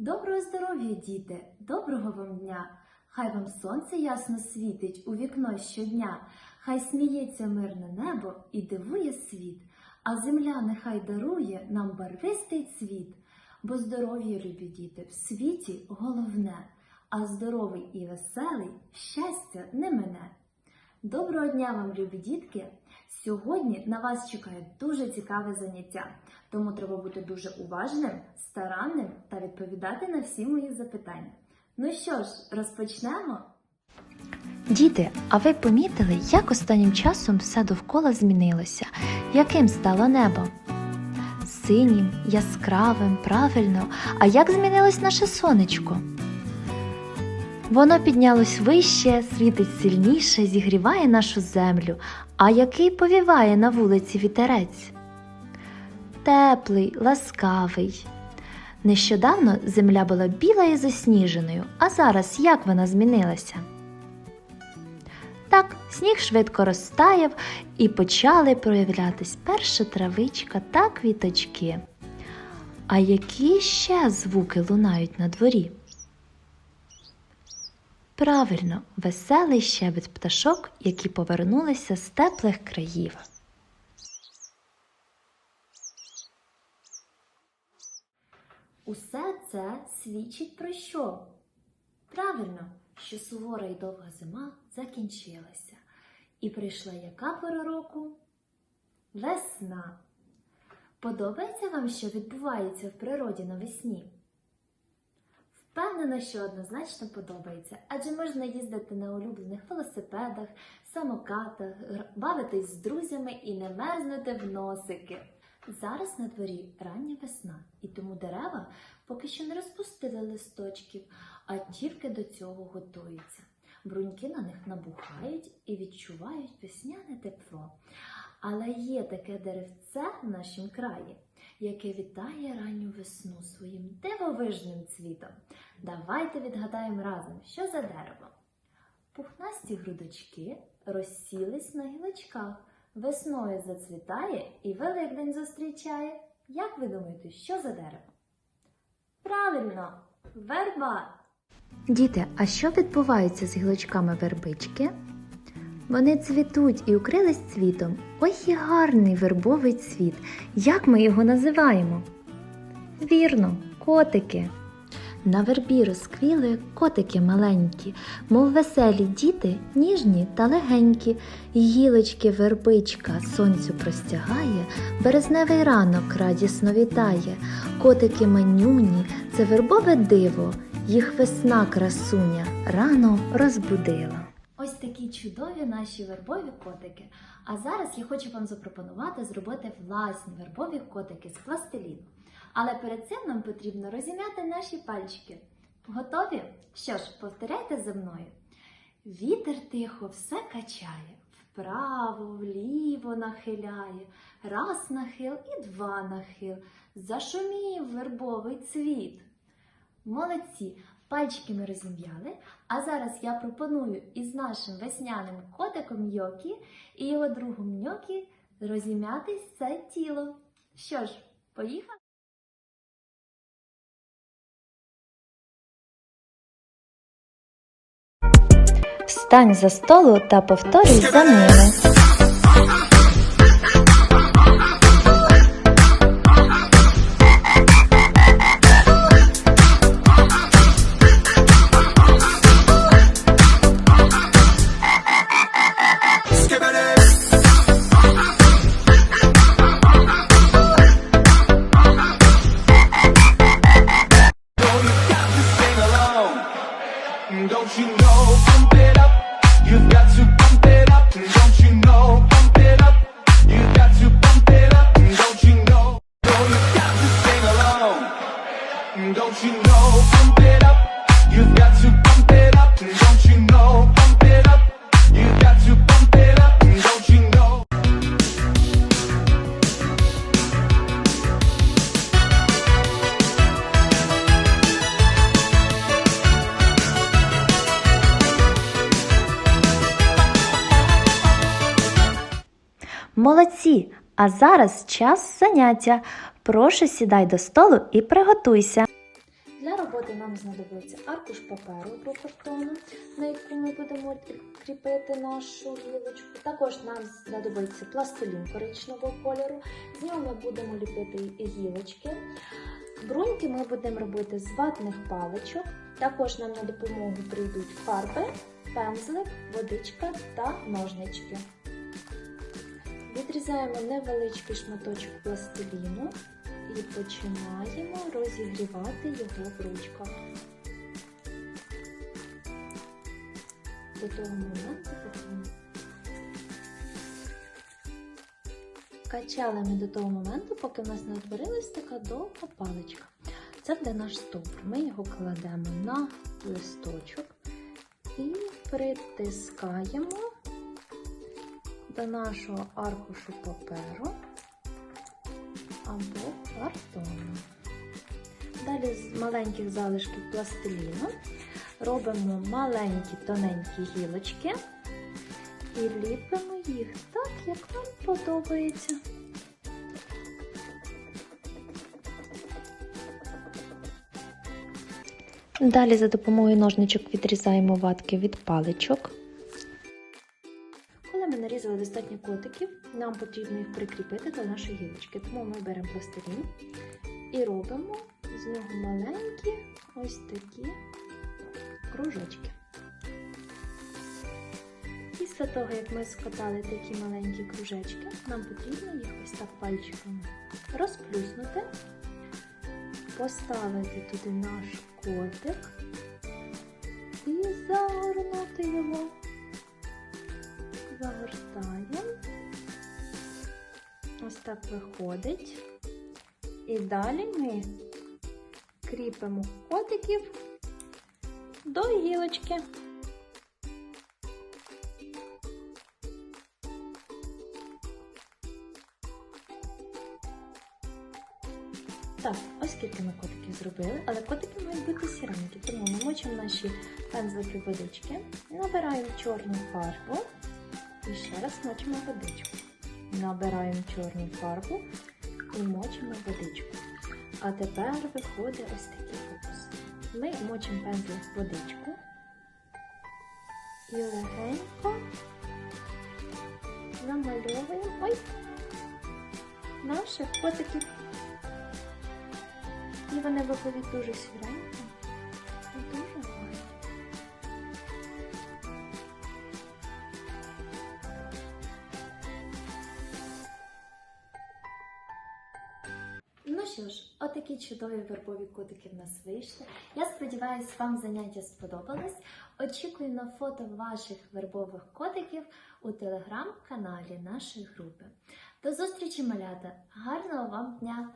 Доброго здоров'я, діти! Доброго вам дня! Хай вам сонце ясно світить у вікно щодня, хай сміється мирне небо і дивує світ, а земля нехай дарує нам барвистий цвіт, бо здоров'я, любі діти, в світі головне, а здоровий і веселий щастя не мене. Доброго дня вам, любі дітки! Сьогодні на вас чекає дуже цікаве заняття, тому треба бути дуже уважним, старанним та відповідати на всі мої запитання. Ну що ж, розпочнемо? Діти, а ви помітили, як останнім часом все довкола змінилося? Яким стало небо? Синім, яскравим, правильно. А як змінилось наше сонечко? Воно піднялось вище, світить сильніше, зігріває нашу землю. А який повіває на вулиці вітерець? Теплий, ласкавий. Нещодавно земля була біла і засніженою, а зараз як вона змінилася? Так, сніг швидко розтаяв і почали проявлятись перша травичка та квіточки. А які ще звуки лунають на дворі? Правильно, веселий щебет пташок, які повернулися з теплих країв. Усе це свідчить про що? Правильно, що сувора і довга зима закінчилася. І прийшла яка пора року? Весна. Подобається вам, що відбувається в природі навесні? Впевнена, що однозначно подобається, адже можна їздити на улюблених велосипедах, самокатах, бавитись з друзями і не мерзнути в носики. Зараз на дворі рання весна, і тому дерева поки що не розпустили листочків, а тільки до цього готуються. Бруньки на них набухають і відчувають весняне тепло. Але є таке деревце в нашім краї, яке вітає ранню весну своїм дивовижним цвітом. Давайте відгадаємо разом, що за дерево. Пухнасті грудочки розсілись на гілочках, весною зацвітає і Великдень зустрічає. Як ви думаєте, що за дерево? Правильно, верба! Діти, а що відбувається з гілочками вербички? Вони цвітуть і укрились цвітом. Ой, і гарний вербовий цвіт. Як ми його називаємо? Вірно, котики. На вербі розквіли котики маленькі, мов веселі діти, ніжні та легенькі. Гілочки вербичка сонцю простягає, березневий ранок радісно вітає. Котики манюні, це вербове диво, їх весна красуня рано розбудила. Ось такі чудові наші вербові котики. А зараз я хочу вам запропонувати зробити власні вербові котики з пластиліну. Але перед цим нам потрібно розім'яти наші пальчики. Готові? Що ж, повторяйте за мною. Вітер тихо все качає, вправо, вліво нахиляє, раз нахил і два нахил. Зашумів вербовий цвіт. Молодці! Пальчики ми розім'яли, а зараз я пропоную із нашим весняним котиком Йокі і його другом Ньокі розім'яти це тіло. Що ж, поїхали? Встань за столу та повторюй за ними. Молодці! А зараз час заняття. Прошу сідай до столу і приготуйся. Для роботи нам знадобиться аркуш паперу або картону, на яку ми будемо кріпити нашу гілочку. Також нам знадобиться пластилін коричневого кольору. З нього ми будемо ліпити гілочки. Бруньки ми будемо робити з ватних паличок. Також нам на допомогу прийдуть фарби, пензлик, водичка та ножнички. Відрізаємо невеличкий шматочок пластиліну і починаємо розігрівати його в ручках. До того моменту, поки качали ми до того моменту, поки в нас не утворилась така довга паличка. Це буде наш стовбур. Ми його кладемо на листочок і притискаємо до нашого аркушу паперу або картону. Далі з маленьких залишків пластиліну робимо маленькі тоненькі гілочки і ліпимо їх так, як нам подобається. Далі за допомогою ножничок відрізаємо ватки від паличок. Коли достатньо котиків, нам потрібно їх прикріпити до нашої гілочки. Тому ми беремо пластилін і робимо з нього маленькі ось такі кружочки. Після того, як ми скатали такі маленькі кружечки, нам потрібно їх ось так пальчиками розплюснути, поставити туди наш котик і загорнути його загортаємо. Ось так виходить. І далі ми кріпимо котиків до гілочки. Так, ось скільки ми котиків зробили, але котики мають бути сіренькі, тому ми мочимо наші пензлики водички, набираємо чорну фарбу і ще раз мочимо водичку. Набираємо чорну фарбу і мочимо водичку. А тепер виходить ось такий фокус. Ми мочимо пензлик водичку і легенько намальовуємо ой, наших котиків. І вони виходять дуже сіренькі і дуже гарні. Що ж, отакі чудові вербові кутики в нас вийшли. Я сподіваюся, вам заняття сподобалось. Очікую на фото ваших вербових котиків у телеграм-каналі нашої групи. До зустрічі, малята! Гарного вам дня!